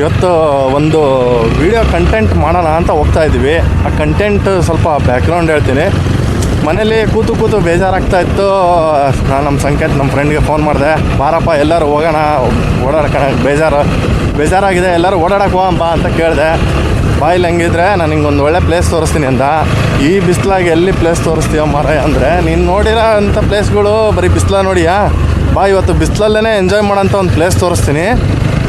ಇವತ್ತು ಒಂದು video content ಮಾಡೋಣ ಅಂತ ಹೋಗ್ತಾ ಇದ್ವಿ ಆ ಕಂಟೆಂಟ್ ಸ್ವಲ್ಪ ಬ್ಯಾಕ್ಗ್ರೌಂಡ್ ಹೇಳ್ತೀನಿ. ಮನೇಲಿ ಕೂತು ಕೂತು ಬೇಜಾರಾಗ್ತಾ ಇತ್ತು. ನಾನು ನಮ್ಮ ಸಂಕೇತ್ ನಮ್ಮ ಫ್ರೆಂಡ್ಗೆ ಫೋನ್ ಮಾಡಿದೆ. ಬಾರಪ್ಪ, ಎಲ್ಲರೂ ಹೋಗೋಣ. ಓಡಾಡ್ಕ ಬೇಜಾರು. ಬೇಜಾರಾಗಿದೆ. ಎಲ್ಲರೂ ಓಡಾಡಕ್ಕೆ ಬಾ ಅಂತ ಕೇಳಿದೆ. ಬಾಯಿಲ್ ಹಂಗಿದ್ರೆ ನಾನು ನಿಂಗೆ ಒಂದು ಒಳ್ಳೆ ಪ್ಲೇಸ್ ತೋರಿಸ್ತೀನಿ ಅಂತ. ಈ ಬಿಸ್ಲಾಗಿ ಎಲ್ಲಿ ಪ್ಲೇಸ್ ತೋರಿಸ್ತೀವ ಮರ ಅಂದರೆ, ನೀನು ನೋಡಿರೋ ಅಂಥ ಪ್ಲೇಸ್ಗಳು ಬರೀ ಬಿಸ್ಲ ನೋಡಿಯಾ? ಬಾ, ಇವತ್ತು ಬಿಸಿಲಲ್ಲೇ ಎಂಜಾಯ್ ಮಾಡೋಂಥ ಒಂದು ಪ್ಲೇಸ್ ತೋರಿಸ್ತೀನಿ.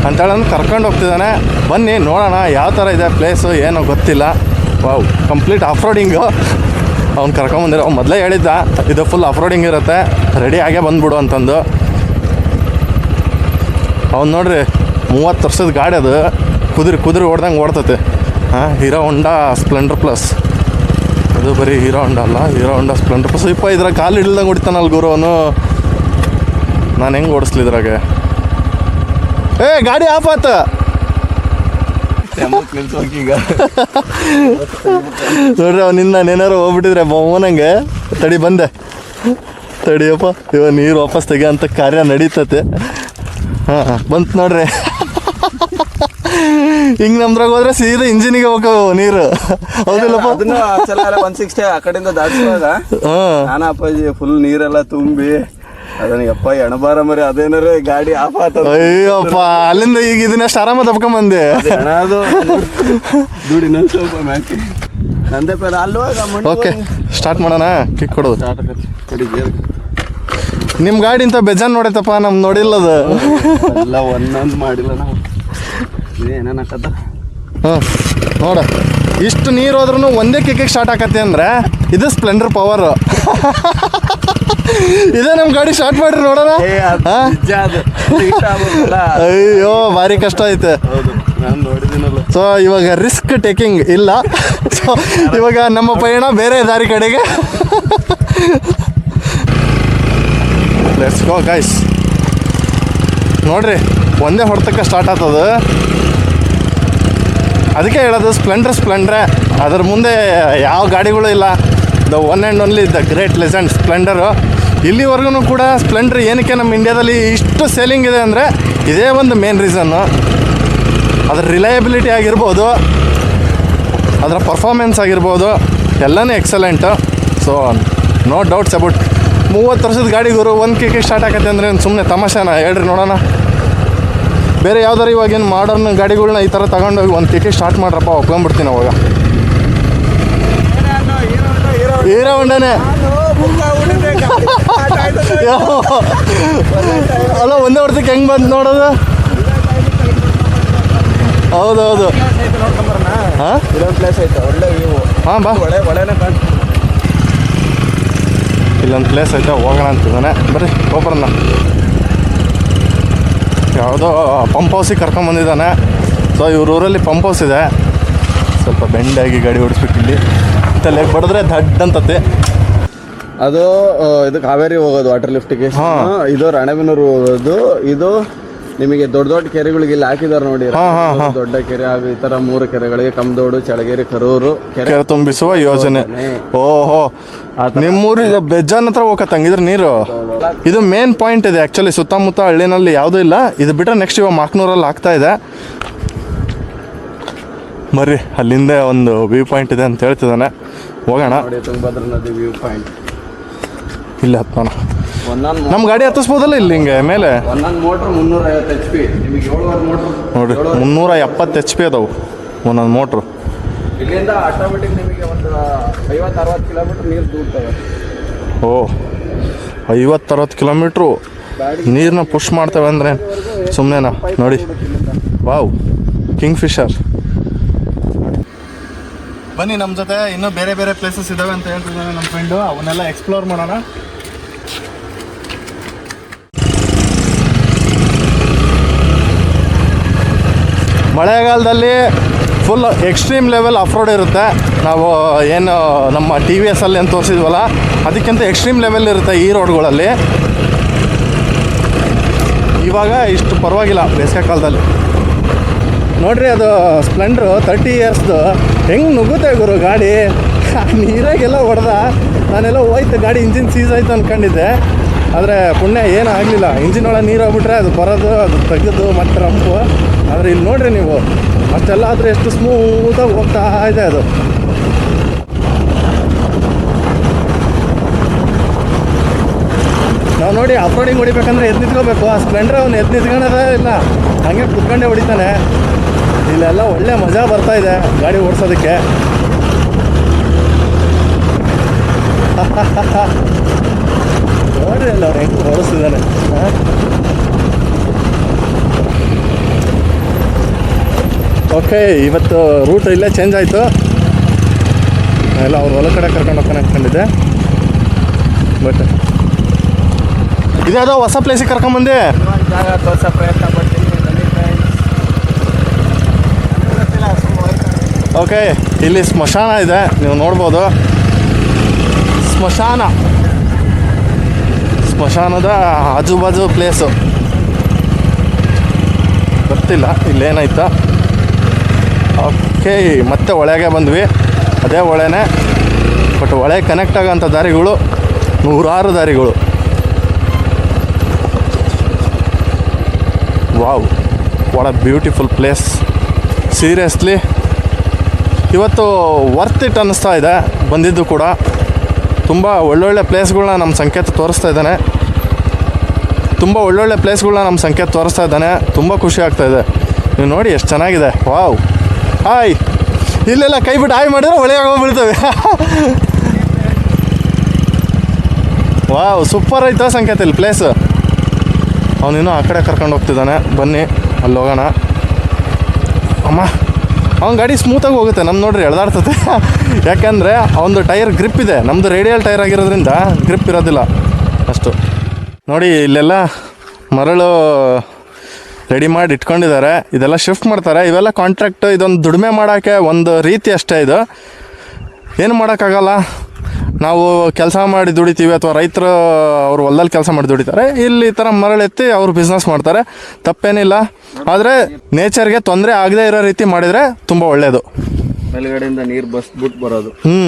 ಅಂತೇಳಿ ಕರ್ಕೊಂಡು ಹೋಗ್ತಿದ್ದಾನೆ. ಬನ್ನಿ, ನೋಡೋಣ ಯಾವ ಥರ ಇದೆ ಪ್ಲೇಸು ಏನೋ ಗೊತ್ತಿಲ್ಲ. ವಾವ್ ಕಂಪ್ಲೀಟ್ ಆಫ್ ರೋಡಿಂಗು ಅವ್ನು ಕರ್ಕೊಂಬಂದಿರೋ ಅವ್ನು ಮೊದಲೇ ಹೇಳಿದ್ದ, ಇದು ಫುಲ್ ಆಫ್ ರೋಡಿಂಗ್ ಇರುತ್ತೆ. ರೆಡಿ ಆಗೇ ಬಂದ್ಬಿಡು ಅಂತಂದು. ಅವ್ನು ನೋಡ್ರಿ, ಮೂವತ್ತು ವರ್ಷದ ಗಾಡಿ ಅದು. ಕುದುರೆ ಕುದುರೆ ಓಡ್ದಂಗೆ ಓಡ್ತೈತೆ. ಹಾಂ ಹೀರೋ ಹೊಂಡಾ ಸ್ಪ್ಲೆಂಡರ್ ಪ್ಲಸ್ ಅದು ಬರೀ ಹೀರೋ ಹೊಂಡ ಅಲ್ಲ ಹೀರೋ ಹೊಂಡಾ ಸ್ಪ್ಲೆಂಡರ್ ಪ್ಲಸ್ ಇಪ್ಪ, ಇದ್ರಾಗ ಕಾಲು ಹಿಡ್ದಂಗೆ ಹೊಡಿತಾನಲ್ಲ ಗುರು ಅವನು. ನಾನು ಹೆಂಗೆ ಓಡಿಸ್ಲಿ ಇದ್ರಾಗೆ? ಏ ಗಾಡಿ ಆಫ್ ಆತ. ನೋಡ್ರಿ ನಿನ್ನ ಏನಾರು ಹೋಗ್ಬಿಟ್ಟಿದ್ರೆ ಮೊಮ್ಮನಂಗೆ ತಡಿ ಬಂದೆ. ತಡಿಯಪ್ಪ ಇವ ನೀರು ವಾಪಸ್ ತೆಗೆ ಅಂತ ಕಾರ್ಯ ನಡೀತತೆ. ಹಾಂ ಹಾಂ ಬಂತು ನೋಡ್ರಿ. ಹಿಂಗೆ ನಮ್ದ್ರಾಗ ಹೋದ್ರೆ ಸೀದಾ ಇಂಜಿನಿಗೆ ಹೋಗವು ನೀರು. ಹೌದಿಲ್ಲಪ್ಪ? ಅದನ್ನ ಸಿಕ್ಸ್ಟಿ ಆ ಕಡೆಯಿಂದ ದಾಟಿಸುವಾಗ ಹಾಂ. ನಾನು ಅಪ್ಪಾಜಿ ಫುಲ್ ನೀರೆಲ್ಲ ತುಂಬಿ. ಅದನಿಗಪ್ಪ ಎಣಬಾರ ಮರಿ ಅದೇನಾರ ಗಾಡಿ ಆಫ್ ಅಯ್ಯೋಪ್ಪ ಅಯ್ಯಪ್ಪ ಅಲ್ಲಿಂದ ಈಗ ಇದನ್ನಷ್ಟು ಆರಾಮ ತಪ್ಕೊಂಬಂದೆ ಬಂದೆ. ಅದು ದುಡಿ ಸ್ವಲ್ಪ ಮ್ಯಾಕಿ. ನಂದೇ ಪೇರ ಅಲ್ವಾಗ ಓಕೆ ಸ್ಟಾರ್ಟ್ ಮಾಡೋಣ ಕಿಕ್ ಕೊಡೋದು. ನಿಮ್ಮ ಗಾಡಿ ಇಂಥ ಬೇಜಾನ್ ನೋಡೈತಪ್ಪ ನಮ್ ನೋಡಿಲ್ಲದು. ಎಲ್ಲ ಒಂದೊಂದು ಮಾಡಿಲ್ಲ ನಾವು. ಏನೇನು ಹಾಕತ್ತ ಹಾಂ ನೋಡ. ಇಷ್ಟು ನೀರು ಹೋದ್ರೂ ಒಂದೇ ಕಿಕ್ಕಿಗೆ ಸ್ಟಾರ್ಟ್ ಆಕತ್ತೆ ಅಂದ್ರೆ ಇದು ಸ್ಪ್ಲೆಂಡರ್ ಪವರ್ ಇದೇ ನಮ್ಮ ಗಾಡಿ ಸ್ಟಾರ್ಟ್ ಮಾಡ್ರಿ ನೋಡೋಣ? ಅಯ್ಯೋ ಭಾರಿ ಕಷ್ಟ ಐತೆ. ಸೊ ಇವಾಗ ರಿಸ್ಕ್ ಟೇಕಿಂಗ್ ಇಲ್ಲ. ಸೊ ಇವಾಗ ನಮ್ಮ ಪಯಣ ಬೇರೆ ದಾರಿ ಕಡೆಗೆ. ಲೆಟ್ಸ್ ಗೋ ಗೈಸ್ ನೋಡ್ರಿ ಒಂದೇ ಹೊಡೆತಕ್ಕೆ ಸ್ಟಾರ್ಟ್ ಆತದ ಅದಕ್ಕೆ ಹೇಳೋದು ಸ್ಪ್ಲೆಂಡ್ರ್ ಸ್ಪ್ಲೆಂಡ್ರೆ ಅದ್ರ ಮುಂದೆ ಯಾವ ಗಾಡಿಗಳು ಇಲ್ಲ. The one and only the great legend Splendor ಇಲ್ಲಿವರೆಗೂ ಕೂಡ ಸ್ಪ್ಲೆಂಡರ್ ಏನಕ್ಕೆ ನಮ್ಮ ಇಂಡ್ಯಾದಲ್ಲಿ ಇಷ್ಟು ಸೇಲಿಂಗ್ ಇದೆ ಅಂದರೆ ಇದೇ ಒಂದು ಮೇನ್ ರೀಸನ್ನು ಅದರ ರಿಲಯಬಿಲಿಟಿ ಆಗಿರ್ಬೋದು, ಅದರ ಪರ್ಫಾರ್ಮೆನ್ಸ್ ಆಗಿರ್ಬೋದು, ಎಲ್ಲನೂ excellent so no doubts about ಮೂವತ್ತು ವರ್ಷದ ಗಾಡಿ ಒಂದು ಕೆ ಕೆ ಸ್ಟಾರ್ಟ್ ಆಗತ್ತೆ ಅಂದರೆ ಸುಮ್ಮನೆ ತಮಾಷೆನ? ಹೇಳ್ರಿ ನೋಡೋಣ. ಬೇರೆ ಯಾವ್ದಾರು ಇವಾಗೇನು ಮಾಡರ್ನ್ ಗಾಡಿಗಳನ್ನ ಈ ಥರ ತಗೊಂಡೋಗಿ ಒಂದು ಕೆ ಸ್ಟಾರ್ಟ್ ಮಾಡ್ರಪ್ಪ, ಒಪ್ಕೊಂಡ್ಬಿಡ್ತೀನಿ ಅವಾಗ. ಹೀರೋ ಹೊಂಡನೇ ಅಲ್ಲ, ಒಂದೇ ಹೊಡ್ತಕ್ಕೆ ಹೆಂಗೆ ಬಂತು ನೋಡೋದು? ಹೌದೌದು ಹಾಂ? ಇಲ್ಲೊಂದು ಪ್ಲೇಸ್ ಐತೆ ಒಳ್ಳೆ ಹಾಂ, ಬಾ. ಇಲ್ಲೊಂದು ಪ್ಲೇಸ್ ಐತೆ, ಹೋಗೋಣ ಅಂತಿದ್ದಾನೆ. ಬರ್ರಿ, ಹೋಗ್ಬರೋಣ. ಯಾವುದೋ ಪಂಪ್ ಹೌಸಿಗೆ ಕರ್ಕೊಂಬಂದಿದ್ದಾನೆ ಸೊ ಇವ್ರ ಊರಲ್ಲಿ ಪಂಪ್ ಹೌಸ್ ಇದೆ. ಸ್ವಲ್ಪ ಬೆಂಡಾಗಿ ಗಾಡಿ ಓಡಿಸ್ಬೇಕು ಇಲ್ಲಿ ತಲೆಗೆ ಬಡಿದ್ರೆ ದಡ್ಡ ಅಂತತೆ. ಅದು ಇದು ಕಾವೇರಿ ಹೋಗೋದು ವಾಟರ್ ಲಿಫ್ಟಿಗೆ ಹಾ. ಇದು ರಾಣೆಬೆನ್ನೂರು ಹೋಗೋದು. ಇದು ನಿಮಗೆ ದೊಡ್ಡ ದೊಡ್ಡ ಕೆರೆಗಳಿಗೆ ಇಲ್ಲಿ ಹಾಕಿದಾರೆ ನೋಡಿ. ದೊಡ್ಡ ಕೆರೆ ಹಾಗೂ ಈ ತರ ಮೂರು ಕೆರೆಗಳಿಗೆ ಕಮ್ದೋಡು ಚಳಗೇರಿ ಕರೂರು ಕೆರೆ ಕೆರೆ ತುಂಬಿಸುವ ಯೋಜನೆ. ಓಹೋ. ನಿಮ್ಮೂರಿಗೆ ಬೆಜ್ಜಾನ್ ಹತ್ರ ಹೋಗತ್ತಂಗಿದ್ರೆ ನೀರು. ಇದು ಮೇನ್ ಪಾಯಿಂಟ್ ಇದೆ ಆಕ್ಚುಲಿ ಸುತ್ತಮುತ್ತ ಹಳ್ಳಿನಲ್ಲಿ ಯಾವುದೂ ಇಲ್ಲ. ಇದು ಬಿಟ್ಟರೆ ನೆಕ್ಸ್ಟ್ ಇವಾಗ ಮಾಕ್ನೂರಲ್ಲಿ ಆಗ್ತಾ ಇದೆ. ಬರ್ರಿ ಅಲ್ಲಿಂದ ಒಂದು ವ್ಯೂ ಪಾಯಿಂಟ್ ಇದೆ ಅಂತ ಹೇಳ್ತಿದ್ದಾನೆ. ಹೋಗೋಣ. ತುಂಗಭದ್ರ ನದಿ ವ್ಯೂ ಪಾಯಿಂಟ್ ಇಲ್ಲ ಹತ್ತೋಣ. ನಮ್ಮ ಗಾಡಿ ಹತ್ತಿಸ್ಬೋದಲ್ಲ ಇಲ್ಲಿ ಹಿಂಗೆ ಮೇಲೆ? ಒಂದೊಂದು ಮೋಟ್ರ್ ಮುನ್ನೂರ ಐವತ್ತು ಎಚ್ ಪಿ ನಿಮಗೆ ಏಳುವರೆ ಮೋಟ್ರ್ ನೋಡ್ರಿ ಮುನ್ನೂರ ಎಪ್ಪತ್ತು ಎಚ್ ಪಿ ಅದಾವು ಒಂದೊಂದು ಮೋಟ್ರು ಇಲ್ಲಿಂದ ಆಟೋಮೆಟಿಕ್ ನಿಮಗೆ ಒಂದು ಐವತ್ತು ಅರವತ್ತು ಕಿಲೋಮೀಟರ್ ನೀರು ದೂಡ್ತವೆ ಓ ಐವತ್ತರವತ್ತು ಕಿಲೋಮೀಟ್ರು ನೀರನ್ನ ಪುಷ್ ಮಾಡ್ತೇವೆ ಅಂದ್ರೆ ಸುಮ್ಮನೆನಾ ನೋಡಿ. ವಾವ್ ಕಿಂಗ್ ಫಿಶರ್ ಬನ್ನಿ ನಮ್ಮ ಜೊತೆ. ಇನ್ನೂ ಬೇರೆ ಬೇರೆ ಪ್ಲೇಸಸ್ ಇದ್ದಾವೆ ಅಂತ ಹೇಳ್ತಿದ್ದಾನೆ ನಮ್ಮ ಫ್ರೆಂಡು ಅವನ್ನೆಲ್ಲ ಎಕ್ಸ್ಪ್ಲೋರ್ ಮಾಡೋಣ. ಮಳೆಗಾಲದಲ್ಲಿ ಫುಲ್ ಎಕ್ಸ್ಟ್ರೀಮ್ ಲೆವೆಲ್ ರೋಡ್ ಇರುತ್ತೆ. ನಾವು ಏನು ನಮ್ಮ ಟಿ ವಿ ಎಸ್ ಅಲ್ಲಿ ಏನು ತೋರಿಸಿದ್ವಲ್ಲ, ಅದಕ್ಕಿಂತ ಎಕ್ಸ್ಟ್ರೀಮ್ ಲೆವೆಲ್ ಇರುತ್ತೆ ಈ ರೋಡ್ಗಳಲ್ಲಿ ಇವಾಗ ಇಷ್ಟು ಪರವಾಗಿಲ್ಲ ಬೇಸಿಗೆ ಕಾಲದಲ್ಲಿ. ನೋಡ್ರಿ ಅದು ಸ್ಪ್ಲೆಂಡ್ರು ತರ್ಟಿ ಇಯರ್ಸ್ದು ಹೆಂಗೆ ನುಗ್ಗುತ್ತೆ ಗುರು ಗಾಡಿ? ನೀರಾಗೆಲ್ಲ ಹೊಡೆದ. ನಾನೆಲ್ಲ ಹೋಯ್ತು, ಗಾಡಿ ಇಂಜಿನ್ ಸೀಸ್ ಆಯ್ತು ಅಂದ್ಕೊಂಡಿದ್ದೆ ಆದರೆ ಪುಣ್ಯ ಏನೂ ಆಗಲಿಲ್ಲ. ಇಂಜಿನ್ ಒಳಗೆ ನೀರು ಹೋಗ್ಬಿಟ್ರೆ ಅದು ಬರೋದು, ಅದು ತೆಗೆದು ಮತ್ತೆ ರಂಪು. ಆದರೆ ಇಲ್ಲಿ ನೋಡ್ರಿ ನೀವು, ಅಷ್ಟೆಲ್ಲ ಆದರೆ ಎಷ್ಟು ಸ್ಮೂತಾಗಿ ಹೋಗ್ತಾ ಇದೆ ಅದು. ನಾವು ನೋಡಿ ಅಪ್ರೋಡಿಂಗ್ ಹೊಡಿಬೇಕಂದ್ರೆ ಎದ್ದು ನಿಂತ್ಕೋಬೇಕು. ಆ ಸ್ಪ್ಲೆಂಡರ್ ಅವ್ನು ಎದ್ದು ಇಲ್ಲ. ಹಂಗೆ ಕುತ್ಕೊಂಡೇ ಹೊಡಿತಾನೆ. ಇಲ್ಲೆಲ್ಲ ಒಳ್ಳೆ ಮಜಾ ಬರ್ತಾ ಇದೆ ಗಾಡಿ ಓಡಿಸೋದಕ್ಕೆ. ನೋಡ್ರಿ ಅಲ್ಲ ಹೆಂಗ್ ಹೆಂಗೆ ಓಕೆ ಇವತ್ತು ರೂಟ್ ಇಲ್ಲೇ ಚೇಂಜ್ ಆಯಿತು. ಎಲ್ಲ ಅವ್ರ ಹೊಲ ಕಡೆ ಕರ್ಕೊಂಡು ಹೋಗ್ತಾನೆ ಅಂದ್ಕೊಂಡಿದ್ದೆ ಬಟ್ ಇದ್ಯಾವುದೋ ಹೊಸ ಪ್ಲೇಸಿಗೆ ಕರ್ಕೊಂಬಂದೆ ಹೊಸ ಪ್ರಯತ್ನ ಪಡ್ತೀನಿ ಬನ್ನಿ friends. ನನಗೂ ಗೊತ್ತಿಲ್ಲ, ಸುಮ್ನೆ ಹೋಯ್ತು. ಓಕೆ, ಇಲ್ಲಿ ಸ್ಮಶಾನ ಇದೆ, ನೀವು ನೋಡ್ಬೋದು. ಸ್ಮಶಾನ. ಸ್ಮಶಾನದ ಆಜು ಬಾಜು ಪ್ಲೇಸು ಗೊತ್ತಿಲ್ಲ, ಇಲ್ಲೇನಾಯ್ತಾ. ಓಕೆ, ಮತ್ತೆ ಒಳಗೆ ಬಂದ್ವಿ. ಅದೇ ಹೊಳೆನೇ ಬಟ್ ಒಳೆ ಕನೆಕ್ಟ್ ಆಗೋಂಥ ದಾರಿಗಳು, ನೂರಾರು ದಾರಿಗಳು. Wow what a beautiful place seriously ಇವತ್ತು ವರ್ತ್ ಇಟ್ ಅನ್ನಿಸ್ತಾ ಇದೆ. ಬಂದಿದ್ದು ಕೂಡ ತುಂಬ ಒಳ್ಳೊಳ್ಳೆ ಪ್ಲೇಸ್ಗಳನ್ನ ನಮ್ಮ ಸಂಕೇತ ತೋರಿಸ್ತಾ ಇದ್ದಾನೆ. ತುಂಬ ಒಳ್ಳೊಳ್ಳೆ ಪ್ಲೇಸ್ಗಳನ್ನ ನಮ್ಮ ಸಂಕೇತ ತೋರಿಸ್ತಾ ಇದ್ದಾನೆ. ತುಂಬ ಖುಷಿ ಆಗ್ತಾ ಇದೆ. ನೀವು ನೋಡಿ ಎಷ್ಟು ಚೆನ್ನಾಗಿದೆ. ವಾವ್. ಹಾಯ್ ಇಲ್ಲೆಲ್ಲ ಕೈ ಬಿಟ್ಟು ಹಾಯ್ ಮಾಡಿದ್ರೆ ಒಳಗೆ ಹೋಗ್ಬಿಡ್ತವೆ. ವಾವ್ ಸೂಪರ್ ಐತೆ ಸಂಕೇತ ಇಲ್ಲಿ ಪ್ಲೇಸ್ ಅವನಿನ್ನೂ ಆ ಕಡೆ ಕರ್ಕೊಂಡು ಹೋಗ್ತಿದ್ದಾನೆ. ಬನ್ನಿ, ಅಲ್ಲಿ ಹೋಗೋಣ. ಅಮ್ಮ. ಅವ್ನ ಗಾಡಿ ಸ್ಮೂತಾಗಿ ಹೋಗುತ್ತೆ ನಮ್ಮ ನೋಡ್ರಿ ಎಳ್ದಾಡ್ತದೆ. ಯಾಕೆಂದರೆ ಅವನದು ಟೈರ್ ಗ್ರಿಪ್ ಇದೆ ನಮ್ಮದು ರೇಡಿಯಲ್ ಟೈರ್ ಆಗಿರೋದ್ರಿಂದ ಗ್ರಿಪ್ ಇರೋದಿಲ್ಲ. ಅಷ್ಟು. ನೋಡಿ, ಇಲ್ಲೆಲ್ಲ ಮರಳು ರೆಡಿ ಮಾಡಿ ಇಟ್ಕೊಂಡಿದ್ದಾರೆ. ಇದೆಲ್ಲ ಶಿಫ್ಟ್ ಮಾಡ್ತಾರೆ. ಇವೆಲ್ಲ ಕಾಂಟ್ರಾಕ್ಟ್ ಇದೊಂದು ದುಡಿಮೆ ಮಾಡೋಕ್ಕೆ ಒಂದು ರೀತಿ ಅಷ್ಟೇ ಇದು. ಏನು ಮಾಡೋಕ್ಕಾಗಲ್ಲ? ನಾವು ಕೆಲಸ ಮಾಡಿ ದುಡಿತೀವಿ ಅಥವಾ ರೈತರು ಅವರು ಹೊಲದಲ್ಲಿ ಕೆಲಸ ಮಾಡಿ ದುಡಿತಾರೆ ಇಲ್ಲಿ ಈ ಥರ ಮರಳೆತ್ತಿ ಅವರು ಬಿಸ್ನೆಸ್ ಮಾಡ್ತಾರೆ. ತಪ್ಪೇನಿಲ್ಲ. ಆದರೆ ನೇಚರ್ಗೆ ತೊಂದರೆ ಆಗದೇ ಇರೋ ರೀತಿ ಮಾಡಿದರೆ ತುಂಬ ಒಳ್ಳೆಯದು ಮೇಲ್ಗಡೆಯಿಂದ ನೀರು ಬಸ್ಬಿಟ್ಟು ಬರೋದು. ಹ್ಞೂ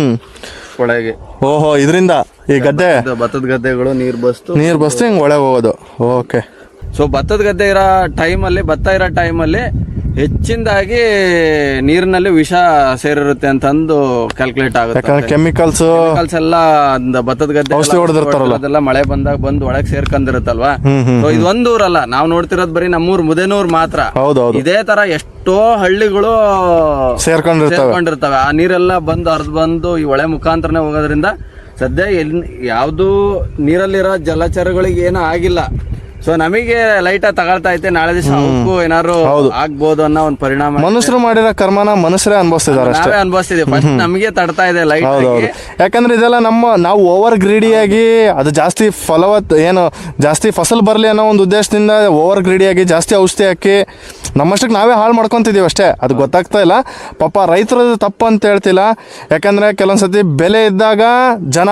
ಒಳಗೆ. ಓಹೋ ಇದರಿಂದ ಈ ಗದ್ದೆ. ಭತ್ತದ ಗದ್ದೆಗಳು ನೀರು ಬಸ್ತು ನೀರು ಬಸ್ತು ಹಿಂಗೆ ಒಳಗೆ ಹೋಗೋದು. ಓಕೆ. ಸೊ ಭತ್ತದ ಗದ್ದೆ ಇರೋ ಟೈಮಲ್ಲಿ ಭತ್ತ ಇರೋ ಟೈಮಲ್ಲಿ ಹೆಚ್ಚಿನದಾಗಿ ನೀರಿನಲ್ಲಿ ವಿಷ ಸೇರಿರುತ್ತೆ ಅಂತಂದು ಕ್ಯಾಲ್ಕುಲೇಟ್ ಆಗುತ್ತೆ. ಯಾಕಂದ್ರೆ ಕೆಮಿಕಲ್ಸು ಕೆಮಿಕಲ್ಸ್ ಎಲ್ಲ ಅಂದ ಭತ್ತದ ಗದ್ದೆ ಔಷಧಿ ಹೊಡ್ದಿರ್ತಾರಲ್ಲ. ಅದೆಲ್ಲ ಮಳೆ ಬಂದಾಗ ಬಂದು ಒಳಗೆ ಸೇರ್ಕೊಂಡಿರುತ್ತಲ್ವಾ ಸೊ ಇದು ಒಂದ್ ಊರಲ್ಲ ನಾವು ನೋಡ್ತಿರೋದು ಬರೀ ನಮ್ಮೂರ್ ಮುದೇನೂರ್ ಮಾತ್ರ. ಹೌದೌದು. ಇದೇ ತರ ಎಷ್ಟೋ ಹಳ್ಳಿಗಳು ಸೇರ್ಕೊಂಡಿರ್ತವೆ. ಸೇರ್ಕೊಂಡಿರ್ತವೆ. ಆ ನೀರೆಲ್ಲ ಬಂದು ಹರಿದು ಬಂದು ಈ ಹೊಳೆ ಮುಖಾಂತರನೇ ಹೋಗೋದ್ರಿಂದ ಸದ್ಯ ಎಲ್ ಯಾವುದು ನೀರಲ್ಲಿರೋ ಜಲಚರಗಳಿಗೆ ಏನೂ ಆಗಿಲ್ಲ. ಸೊ ನಮಗೆ ಲೈಟ್ ತಗೊಳ್ತಾ ಐತೆ. ನಾಳೆ ದಿವಸ ಅವಕ್ಕೂ ಏನಾದ್ರು ಆಗ್ಬೋದು ಅನ್ನೋ ಒಂದು ಪರಿಣಾಮ ಮನುಷ್ಯರು ಮಾಡಿರೋ ಕರ್ಮನ ಮನುಷ್ಯರೇ ಅನುಭವಿಸ್ತಿದ್ದಾರೆ ಅಷ್ಟೇ. ನಾವೇ ಅನ್ಭವಿಸ್ತಿದೀವಿ ಫಸ್ಟ್ ನಮಗೆ ತಡ್ತಾ ಇದೆ ಲೈಟ್ ಹೌದೌದು ಯಾಕಂದ್ರೆ ಇದೆಲ್ಲ ನಮ್ಮ ನಾವು ಓವರ್ ಗ್ರೀಡಿಯಾಗಿ ಅದು ಜಾಸ್ತಿ ಫಲವತ್ ಏನು ಜಾಸ್ತಿ ಫಸಲ್ ಬರಲಿ ಅನ್ನೋ ಒಂದು ಉದ್ದೇಶದಿಂದ ಓವರ್ ಗ್ರೀಡಿಯಾಗಿ ಜಾಸ್ತಿ ಔಷಧಿ ಹಾಕಿ ನಮ್ಮಷ್ಟಕ್ಕೆ ನಾವೇ ಹಾಳು ಮಾಡ್ಕೊತಿದ್ದೀವಿ ಅಷ್ಟೇ. ಅದು ಗೊತ್ತಾಗ್ತಾ ಇಲ್ಲ. ಪಾಪ ರೈತರದ್ದು ತಪ್ಪು ಅಂತ ಹೇಳ್ತಿಲ್ಲ. ಯಾಕಂದರೆ ಕೆಲವೊಂದು ಸತಿ ಬೆಲೆ ಇದ್ದಾಗ ಜನ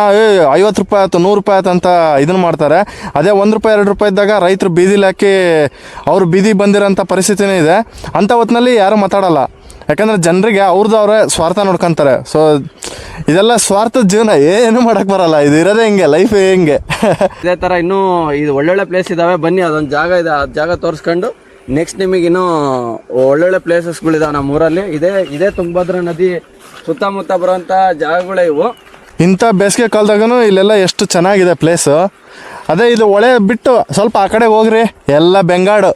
ಐವತ್ತು ರೂಪಾಯಿ ಆಯ್ತು, ನೂರು ರೂಪಾಯಿ ಆಯ್ತು ಅಂತ ಇದನ್ನು ಮಾಡ್ತಾರೆ. ಅದೇ ಒಂದು ರೂಪಾಯಿ, ಎರಡು ರೂಪಾಯಿ ಇದ್ದಾಗ ರೈತರು ಬೀದಿಲಿ ಹಾಕಿ ಅವರು ಬೀದಿ ಬಂದಿರೋಂಥ ಪರಿಸ್ಥಿತಿನೇ ಇದೆ. ಅಂಥ ಹೊತ್ತಿನಲ್ಲಿ ಯಾರೂ ಮಾತಾಡಲ್ಲ. ಯಾಕಂದರೆ ಜನರಿಗೆ ಅವ್ರದ್ದು ಅವರೇ ಸ್ವಾರ್ಥ ನೋಡ್ಕೊತಾರೆ. ಸೊ ಇದೆಲ್ಲ ಸ್ವಾರ್ಥದ ಜೀವನ. ಏನು ಮಾಡಕ್ ಬರಲ್ಲ. ಇದು ಇರೋದೇ ಹಿಂಗೆ ಲೈಫ್ ಹಿಂಗೆ. ಇದೇ ತರ ಇನ್ನೂ ಇದು ಒಳ್ಳೊಳ್ಳೆ ಪ್ಲೇಸ್ ಇದಾವೆ. ಬನ್ನಿ, ಅದೊಂದು ಜಾಗ ಇದೆ. ಆ ಜಾಗ ತೋರಿಸ್ಕೊಂಡು ನೆಕ್ಸ್ಟ್ ನಿಮಗೆ ಇನ್ನೂ ಒಳ್ಳೊಳ್ಳೆ ಪ್ಲೇಸಸ್ಗಳಿದಾವೆ ನಮ್ಮ ಊರಲ್ಲಿ ಇದೇ ಇದೇ ತುಂಗಭದ್ರಾ ನದಿ ಸುತ್ತಮುತ್ತ ಬರುವಂಥ ಜಾಗಗಳೇ ಇವು. ಇಂಥ ಬೇಸಿಗೆ ಕಾಲದಾಗೂ ಇಲ್ಲೆಲ್ಲ ಎಷ್ಟು ಚೆನ್ನಾಗಿದೆ ಪ್ಲೇಸು ಅದೇ ಇದು ಒಳೆ ಬಿಟ್ಟು ಸ್ವಲ್ಪ ಆ ಕಡೆ ಹೋಗ್ರಿ ಎಲ್ಲ ಬೆಂಗಾಡು.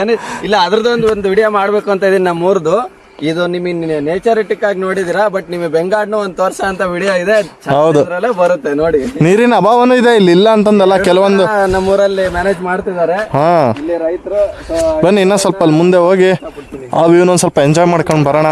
ಏನು ಇಲ್ಲ ಅದ್ರದ್ದೊಂದು ಒಂದು ವಿಡಿಯೋ ಮಾಡಬೇಕು ಅಂತ ಇದ್ದೀನಿ ನಮ್ಮ ಊರ್ದು ಇದು ನಿಮಗೆ ನೇಚರಿಟಿಕ್ ಆಗಿ ನೋಡಿದಿರಾ ಬಟ್ ನಿಮಗೆ ಬೆಂಗಾಡ್ನು ಒಂದು ತೋರ್ಸ ಅಂತ ವಿಡಿಯೋ ಇದೆ. ಹೌದು. ಅದ್ರಲ್ಲೇ ಬರುತ್ತೆ ನೋಡಿ. ನೀರಿನ ಅಭಾವನೂ ಇದೆ ಇಲ್ಲಿ ಇಲ್ಲ ಅಂತಂದಲ್ಲ ಕೆಲವೊಂದು ನಮ್ಮೂರಲ್ಲಿ ಮ್ಯಾನೇಜ್ ಮಾಡ್ತಿದ್ದಾರೆ. ಹಾ. ಇಲ್ಲಿ ರೈತರು ಬನ್ನಿ ಇನ್ನೂ ಸ್ವಲ್ಪ ಅಲ್ಲಿ ಮುಂದೆ ಹೋಗಿ ಆ ವ್ಯೂನ ಒಂದು ಸ್ವಲ್ಪ ಎಂಜಾಯ್ ಮಾಡ್ಕೊಂಡು ಬರೋಣ.